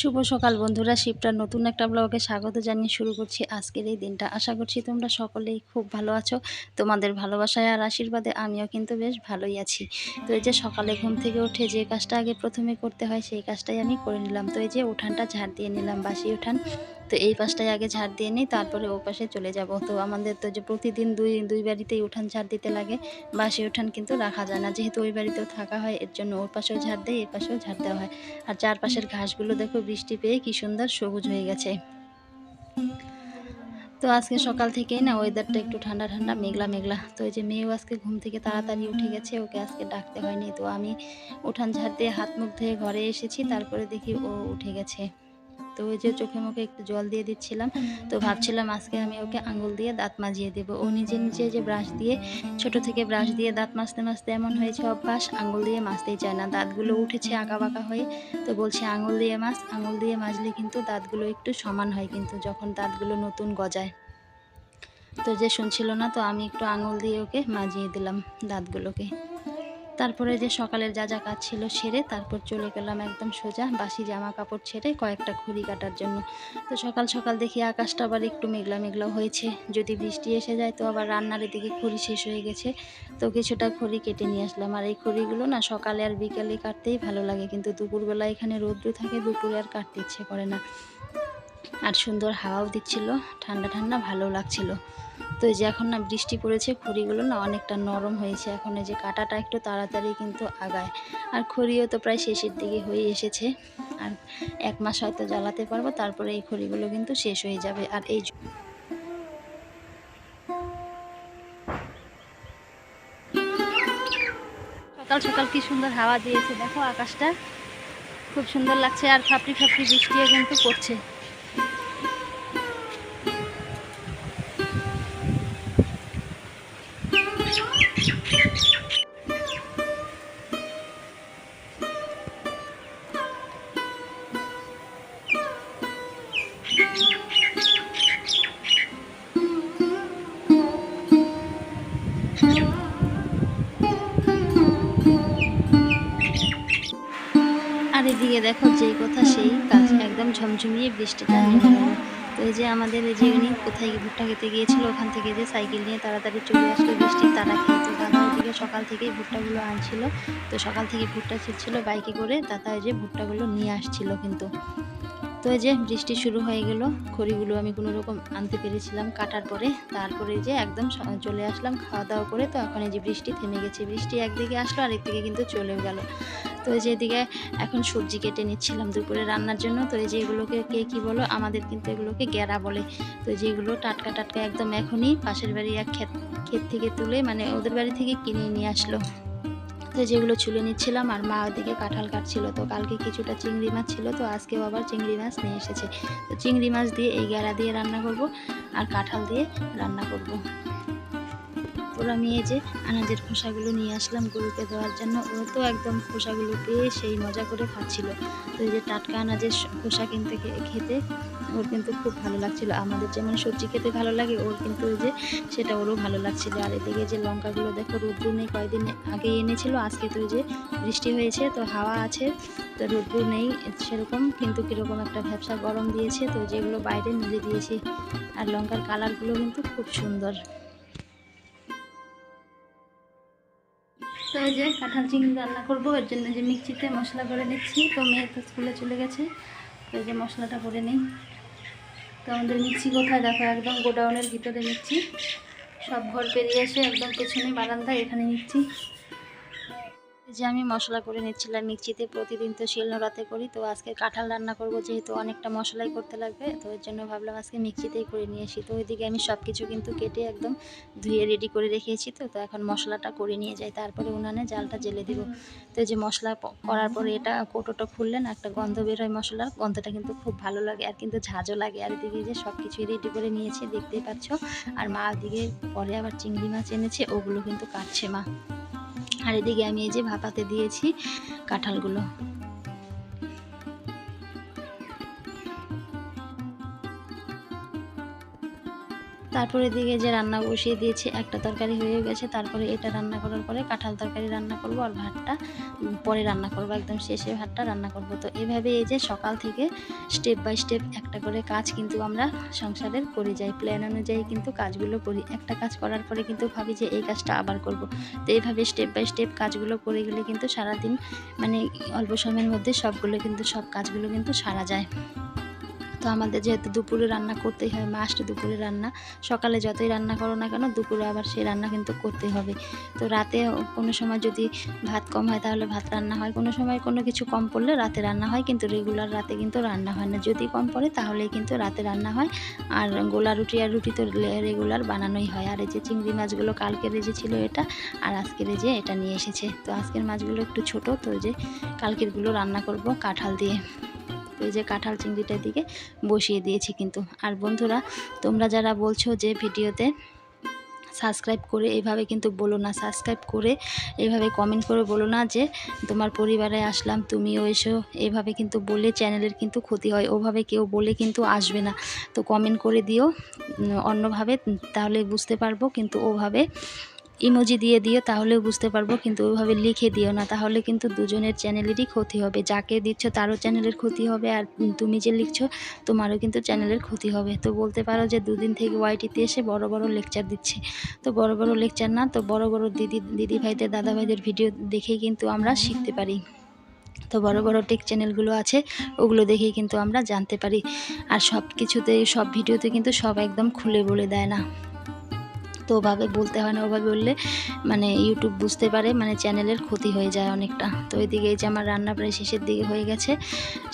সকাল বন্ধুরা। শিবটার নতুন একটা ব্লগে স্বাগত জানিয়ে শুরু করছি আজকের এই দিনটা। আশা করছি তোমরা সকলেই খুব ভালো আছো। তোমাদের ভালোবাসায় আর আশীর্বাদে আমিও কিন্তু বেশ ভালোই আছি। তো এই যে সকালে ঘুম থেকে উঠে যে কাজটা আগে প্রথমে করতে হয়, সেই কাজটাই আমি করে নিলাম। তো এই যে উঠানটা ঝাড় দিয়ে নিলাম বাসি উঠান। তো এই পাশটায় আগে ঝাড় দিয়ে নিই, তারপরে ও পাশে চলে যাব। তো আমাদের তো যে প্রতিদিন দুই দুই বাড়িতেই উঠান ঝাড় দিতে লাগে বাসি উঠান কিন্তু রাখা যায় না। যেহেতু ওই বাড়িতেও থাকা হয়, এর জন্য ওর পাশেও ঝাড় দেয় এই পাশেও ঝাড় দেওয়া হয়। আর চারপাশের ঘাসগুলো দেখো, বৃষ্টি পেয়ে কি সুন্দর সবুজ হয়ে গেছে। তো আজকে সকাল থেকেই না ওয়েদারটা একটু ঠান্ডা ঠান্ডা, মেঘলা মেঘলা। তো এই যে মেয়েও আজকে ঘুম থেকে তাড়াতাড়ি উঠে গেছে, ওকে আজকে ডাকতে হয়নি। তো আমি উঠান ঝাড় দিয়ে হাত মুখ ধুয়ে ঘরে এসেছি, তারপরে দেখি ও উঠে গেছে। তো ওই যে চোখে মুখে একটু জল দিয়ে দিচ্ছিলাম, তো ভাবছিলাম আজকে আমি ওকে আঙুল দিয়ে দাঁত মাজিয়ে দেবো। ও নিজে নিজে যে ব্রাশ দিয়ে, ছোট থেকে ব্রাশ দিয়ে দাঁত মাজতে মাজতে এমন হয়েছে অভ্যাস, আঙুল দিয়ে মাজতেই চায় না। দাঁতগুলো উঠেছে আঁকা বাঁকা হয়ে, তো বলছে আঙুল দিয়ে মাছ আঙুল দিয়ে মাজলে কিন্তু দাঁতগুলো একটু সমান হয় কিন্তু যখন দাঁতগুলো নতুন গজায়। তো যে শুনছিল না, তো আমি একটু আঙুল দিয়ে ওকে মাজিয়ে দিলাম দাঁতগুলোকে। তারপরে যে সকালের যা যা কাজ ছিল সেরে তারপর চলে গেলাম একদম সোজা বাসি জামা কাপড় ছেড়ে কয়েকটা খড়ি কাটার জন্য। তো সকাল সকাল দেখি আকাশটা আবার একটু মেঘলা মেঘলা হয়েছে। যদি বৃষ্টি এসে যায় তো আবার রান্নার দিকে খড়ি শেষ হয়ে গেছে। তো কিছুটা খড়ি কেটে নিয়ে আসলাম। আর এই খড়িগুলো না সকালে আর বিকালে কাটতেই ভালো লাগে। কিন্তু দুপুরবেলা এখানে রৌদ্র থাকে, দুপুরে আর কাটতে ইচ্ছে করে না। আর সুন্দর হাওয়াও দিচ্ছিল, ঠান্ডা ঠান্ডা ভালো লাগছিল। তো এই যে এখন না বৃষ্টি পড়েছে, খড়িগুলো না অনেকটা নরম হয়েছে। এখন এই যে কাটাটা একটু তাড়াতাড়ি কিন্তু আগায়। আর খড়িও তো প্রায় শেষের দিকে হয়ে এসেছে। আর এক মাস হয়তো জ্বালাতে পারব, তারপরে এই খড়িগুলো কিন্তু শেষ হয়ে যাবে। আর এই সকাল সকাল কি সুন্দর হাওয়া দিয়েছে, দেখো আকাশটা। খুব সুন্দর লাগছে, আর ফাপড়ি ফাপড়ি বৃষ্টিও কিন্তু পড়ছে। দেখো যেই কথা সেই কাজ একদম ঝমঝমিয়ে বৃষ্টিটা তো এই যে আমাদের এই যে উনি কোথায় ভুট্টা খেতে গিয়েছিল, ওখান থেকে যে সাইকেল নিয়ে তাড়াতাড়ি চলে আসলো বৃষ্টি, তারা খেয়ে তো দাদা ওইদিকে সকাল থেকেই ভুট্টাগুলো আনছিল। তো সকাল থেকে ভুট্টা ছিটছিল বাইকে করে দাদা ওই যে ভুট্টাগুলো নিয়ে আসছিল কিন্তু। তো এই যে বৃষ্টি শুরু হয়ে গেল, খড়িগুলো আমি কোনো রকম আনতে পেরেছিলাম কাটার পরে। তারপরে যে একদম চলে আসলাম খাওয়া দাওয়া করে। তো এখন এই যে বৃষ্টি থেমে গেছে, বৃষ্টি একদিকে আসলো, আরেকদিকে কিন্তু চলেও গেল। তো এই যে এদিকে এখন সবজি কেটে নিচ্ছিলাম দুপুরে রান্নার জন্য। তো এই যে এগুলোকে কে কী বলো, আমাদের কিন্তু এগুলোকে গ্যারা বলে। তো যেগুলো টাটকা টাটকা একদম এখনই পাশের বাড়ি এক ক্ষেত ক্ষেত থেকে তুলে মানে ওদের বাড়ি থেকে কিনে নিয়ে আসলো। তো যেগুলো ছুলে নিচ্ছিলাম আর মা ওদিকে কাঁঠাল কাটছিল। তো কালকে কিছুটা চিংড়ি মাছ ছিল, তো আজকেও আবার চিংড়ি মাছ নিয়ে এসেছে। তো চিংড়ি মাছ দিয়ে এই গ্যারা দিয়ে রান্না করব আর কাঁঠাল দিয়ে রান্না করব। ওর আমি এই যে আনাজের খোসাগুলো নিয়ে আসলাম গরুকে দেওয়ার জন্য। ও তো একদম খোসাগুলো পেয়ে সেই মজা করে খাচ্ছিল। তো এই যে টাটকা আনাজের খোসা কিনতে খেতে ওর কিন্তু খুব ভালো লাগছিল। আমাদের যেমন সবজি খেতে ভালো লাগে, ওর কিন্তু ওই যে সেটা ওরও ভালো লাগছিল। আর এদিকে যে লঙ্কাগুলো দেখো রৌদ্র নেই কয়েকদিন আগে এনেছিল, আজকে তো যে বৃষ্টি হয়েছে, তো হাওয়া আছে, তো রৌদ্র নেই সেরকম, কিন্তু কীরকম একটা ভ্যাবসা গরম দিয়েছে। তো যেগুলো বাইরে মিলে দিয়েছি, আর লঙ্কার কালারগুলো কিন্তু খুব সুন্দর। তো যে কাঁঠাল চিংড়ি রান্না করব, এর জন্য যে মিক্সিতে মশলা করে নিচ্ছি তো মেয়ে তো স্কুলে চলে গেছে, তো এই যে মশলাটা করে নিই। তো আমাদের মিক্সি কোথায়? দেখো, একদম গোডাউনের ভিতরে নিচ্ছি। সব ঘর পেরিয়ে এসে একদম পেছনে বারান্দায় এখানে নিচ্ছি। যে আমি মশলা করে নিচ্ছিলাম, মিক্সিতে প্রতিদিন তো শিল নোড়াতে করি, তো আজকে কাঁঠাল রান্না করব যেহেতু অনেকটা মশলাই করতে লাগবে, তো এর জন্য ভাবলাম আজকে মিক্সিতেই করে নিয়ে আসি। তো ওইদিকে আমি সব কিছু কিন্তু কেটে একদম ধুয়ে রেডি করে রেখেছি, তো তো এখন মশলাটা করে নিয়ে যাই, তারপরে উনানে জালটা জেলে দিব। তো যে মশলা করার পরে এটা কোটোটা খুললেন, একটা গন্ধ বের হয় মশলার, গন্ধটা কিন্তু খুব ভালো লাগে, আর কিন্তু ঝাঁঝও লাগে, আর এদিকে যে সব কিছুই রেডি করে নিয়েছি, দেখতেই পাচ্ছ। আর মা ওদিকে পরে আবার চিংড়ি মাছ এনেছে, ওগুলো কিন্তু কাটছে মা। আর এদিকে আমি এই যে ভাপাতে দিয়েছি কাঁঠালগুলো। তারপরে দিকে যে রান্না বসিয়ে দিয়েছি, একটা তরকারি হয়ে গেছে। তারপরে এটা রান্না করার পরে কাঁঠাল তরকারি রান্না করব আর ভাতটা পরে রান্না করব, একদম শেষে ভাতটা রান্না করব। তো এভাবে এই যে সকাল থেকে স্টেপ বাই স্টেপ একটা করে কাজ কিন্তু আমরা সংসারের করে যাই। প্ল্যান অনুযায়ী কিন্তু কাজগুলো করি। একটা কাজ করার পরে কিন্তু ভাবি যে এই কাজটা আবার করব। তো এইভাবে স্টেপ বাই স্টেপ কাজগুলো করে গেলে কিন্তু সারাদিন মানে অল্প সময়ের মধ্যে সবগুলো কিন্তু সব কাজগুলো কিন্তু সারা যায়। তো আমাদের যেহেতু দুপুরে রান্না করতেই হয় মাস্ট দুপুরে রান্না। সকালে যতই রান্না করো না কেন, দুপুরে আবার সেই রান্না কিন্তু করতে হবে। তো রাতে কোনো সময় যদি ভাত কম হয়, তাহলে ভাত রান্না হয়। কোনো সময় কোনো কিছু কম পড়লে রাতে রান্না হয়, কিন্তু রেগুলার রাতে কিন্তু রান্না হয় না। যদি কম পড়ে, তাহলেই কিন্তু রাতে রান্না হয়। আর গোলা রুটি আর রুটি তো রেগুলার বানানোই হয়। আর এই যে চিংড়ি মাছগুলো কালকে রেজে ছিল এটা, আর আজকে রেজে এটা নিয়ে এসেছে। তো আজকের মাছগুলো একটু ছোট, তো যে কালকেরগুলো রান্না করব কাঁঠাল দিয়ে। এই যে কাঁঠাল চিংড়িটার দিকে বসিয়ে দিয়েছি কিন্তু। আর বন্ধুরা, তোমরা যারা বলছো যে ভিডিওতে সাবস্ক্রাইব করে এভাবে কিন্তু বলো না, সাবস্ক্রাইব করে এভাবে কমেন্ট করে বলো না যে তোমার পরিবারে আসলাম, তুমিও এসো। এভাবে কিন্তু বলে চ্যানেলের কিন্তু ক্ষতি হয়, ওভাবে কেউ বলে কিন্তু আসবে না। তো কমেন্ট করে দিও অন্যভাবে, তাহলে বুঝতে পারব কিন্তু ওভাবে ইমোজি দিয়ে দিও, তাহলেও বুঝতে পারব, কিন্তু ওইভাবে লিখে দিও না। তাহলে কিন্তু দুজনের চ্যানেলেরই ক্ষতি হবে। যাকে দিচ্ছ তারও চ্যানেলের ক্ষতি হবে, আর তুমি যে লিখছো তোমারও কিন্তু চ্যানেলের ক্ষতি হবে। তো বলতে পারো যে দুদিন থেকে ওয়াইটিতে এসে বড় বড় লেকচার দিচ্ছে। তো বড় বড় লেকচার না, তো বড় বড় দিদি দিদি ভাইদের, দাদা ভাইদের ভিডিও দেখেই কিন্তু আমরা শিখতে পারি। তো বড় বড় টেক চ্যানেলগুলো আছে, ওগুলো দেখেই কিন্তু আমরা জানতে পারি। আর সব কিছুতে সব ভিডিওতে কিন্তু সব একদম খুলে বলে দেয় না। তো ওভাবে বলতে হয় না, ওভাবে বললে মানে ইউটিউব বুঝতে পারে মানে চ্যানেলের ক্ষতি হয়ে যায় অনেকটা। তো ওইদিকে এই যে আমার রান্না প্রায় শেষের দিকে হয়ে গেছে।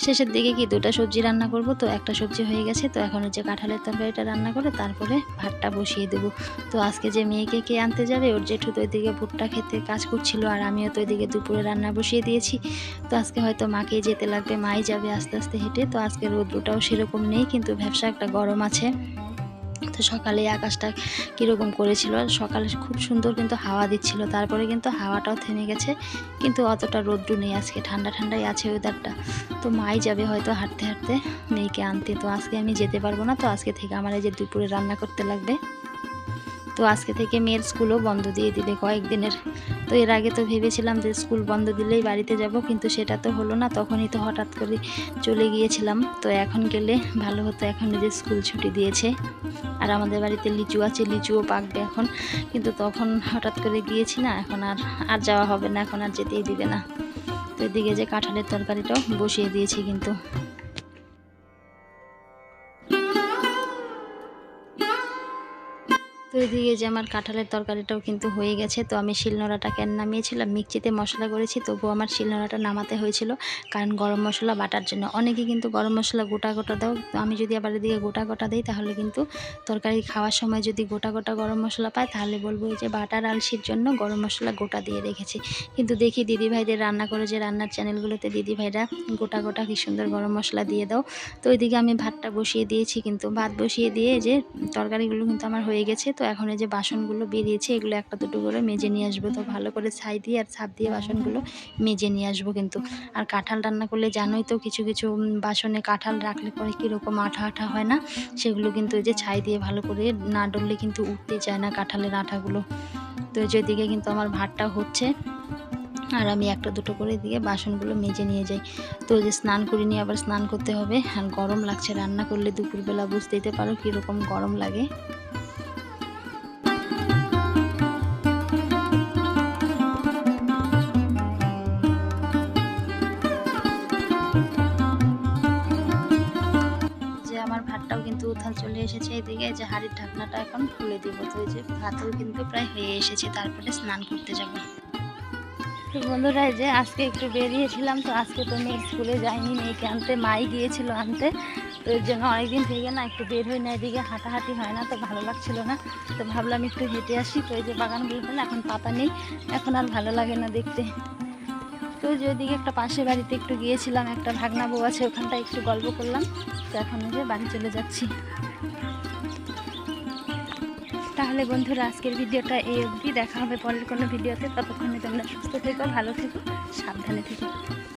শেষের দিকে কি দুটো সবজি রান্না করব? তো একটা সবজি হয়ে গেছে, তো এখন হচ্ছে কাঁঠালের তরকারিটা রান্না করে তারপরে ভাতটা বসিয়ে দেবো। তো আজকে যে মেয়েকে কে আনতে যাবে, ওর জেঠু তো ওইদিকে ভুট্টা খেতে কাজ করছিল, আর আমিও তো ওইদিকে দুপুরে রান্না বসিয়ে দিয়েছি। তো আজকে হয়তো মাকে যেতে লাগবে, মাই যাবে আস্তে আস্তে হেঁটে। তো আজকে রোদ্রটাও সেরকম নেই, কিন্তু ব্যবসা একটা গরম আছে। তো সকালে আকাশটা কীরকম করেছিল? সকালে খুব সুন্দর কিন্তু হাওয়া দিচ্ছিল, তারপরে কিন্তু হাওয়াটাও থেমে গেছে, কিন্তু অতটা রোদ্রু নেই আজকে, ঠান্ডা ঠান্ডাই আছে ওয়েদারটা তো মাই যাবে হয়তো হাঁটতে হাঁটতে, মেয়েকে আনতে, তো আজকে আমি যেতে পারব না, তো আজকে থেকে আমার এই যে দুপুরে রান্না করতে লাগবে। তো আজকে থেকে মেয়ের স্কুলও বন্ধ দিয়ে দিবে কয়েকদিনের। তো এর আগে তো ভেবেছিলাম যে স্কুল বন্ধ দিলেই বাড়িতে যাব, কিন্তু সেটা তো হলো না, তখনই তো হঠাৎ করে চলে গিয়েছিলাম। তো এখন গেলে ভালো হতো, এখন যে স্কুল ছুটি দিয়েছে। আর আমাদের বাড়িতে লিচু আছে, লিচুও পাকবে এখন। কিন্তু তখন হঠাৎ করে গিয়েছি না, এখন আর আর যাওয়া হবে না, এখন আর যেতেই দিবে না। তো এদিকে যে কাঁঠালের তরকারিটাও বসিয়ে দিয়েছি কিন্তু। তো এদিকে যে আমার কাঁঠালের তরকারিটাও কিন্তু হয়ে গেছে। তো আমি শিলনোড়াটা কেন নামিয়েছিলাম? মিক্সিতে মশলা করেছি, তবুও আমার শিলনোড়াটা নামাতে হয়েছিল। কারণ গরম মশলা বাটার জন্য। অনেকে কিন্তু গরম মশলা গোটা গোটা দাও। তো আমি যদি আবার এদিকে গোটা গোটা দিই, তাহলে কিন্তু তরকারি খাওয়ার সময় যদি গোটা গোটা গরম মশলা পায়, তাহলে বলব যে বাটার আলসির জন্য গরম মশলা গোটা দিয়ে রেখেছি। কিন্তু দেখি দিদিভাইদের রান্না করে যে রান্নার চ্যানেলগুলোতে দিদিভাইরা গোটা গোটা কি সুন্দর গরম মশলা দিয়ে দাও। তো ওইদিকে আমি ভাতটা বসিয়ে দিয়েছি, কিন্তু ভাত বসিয়ে দিয়ে যে তরকারিগুলো কিন্তু আমার হয়ে গেছে। তো এখন এই যে বাসনগুলো বেরিয়েছে, এগুলো একটা দুটো করে মেজে নিয়ে আসব। তো ভালো করে ছাই দিয়ে আর ছাপ দিয়ে বাসনগুলো মেজে নিয়ে আসব কিন্তু। আর কাঁঠাল রান্না করলে জানোই তো কিছু কিছু বাসনে কাঁঠাল রাখলে পরে কীরকম আঠা আঠা হয় না? সেগুলো কিন্তু ওই যে ছাই দিয়ে ভালো করে না ডললে কিন্তু উঠতে চায় না কাঁঠালের আঠাগুলো। তো যেদিকে কিন্তু আমার ভাতটা হচ্ছে। আর আমি একটা দুটো করে দিয়ে বাসনগুলো মেজে নিয়ে যাই। তো যে স্নান করে নিয়ে আবার স্নান করতে হবে। আর গরম লাগছে, রান্না করলে দুপুরবেলা বুঝতেই পারো কীরকম গরম লাগে। এসেছে এদিকে যে হাড়ির ঢাকনাটা এখন খুলে দিব। তো যে ভাতও কিন্তু প্রায় হয়ে এসেছে, তারপরে স্নান করতে যাব। তো বন্ধুরা যে আজকে একটু বেরিয়েছিলাম, তো আজকে তো মেয়ে স্কুলে যায়নি, মেয়েকে আনতে, মাই গিয়েছিল আনতে। তো এর জন্য অনেকদিন থেকে না একটু বের হই না, এদিকে হাঁটাহাঁটি হয় না, তো ভালো লাগছিল না। তো ভাবলাম একটু হেঁটে আসি, তো এই যে বাগানগুলোতে না এখন পাতা নেই, এখন আর ভালো লাগে না দেখতে। তো ওই যে ওইদিকে একটা পাশের বাড়িতে একটু গিয়েছিলাম, একটা ভাগনা বউ আছে ওখানটা একটু গল্প করলাম। তো এখন যে বাড়ি চলে যাচ্ছি। তাহলে বন্ধুরা, আজকের ভিডিওটা এই অবধি। দেখা হবে পরের কোনো ভিডিওতে। ততক্ষণে তোমরা সুস্থ থেকো, ভালো থেকো, সাবধানে থেকো।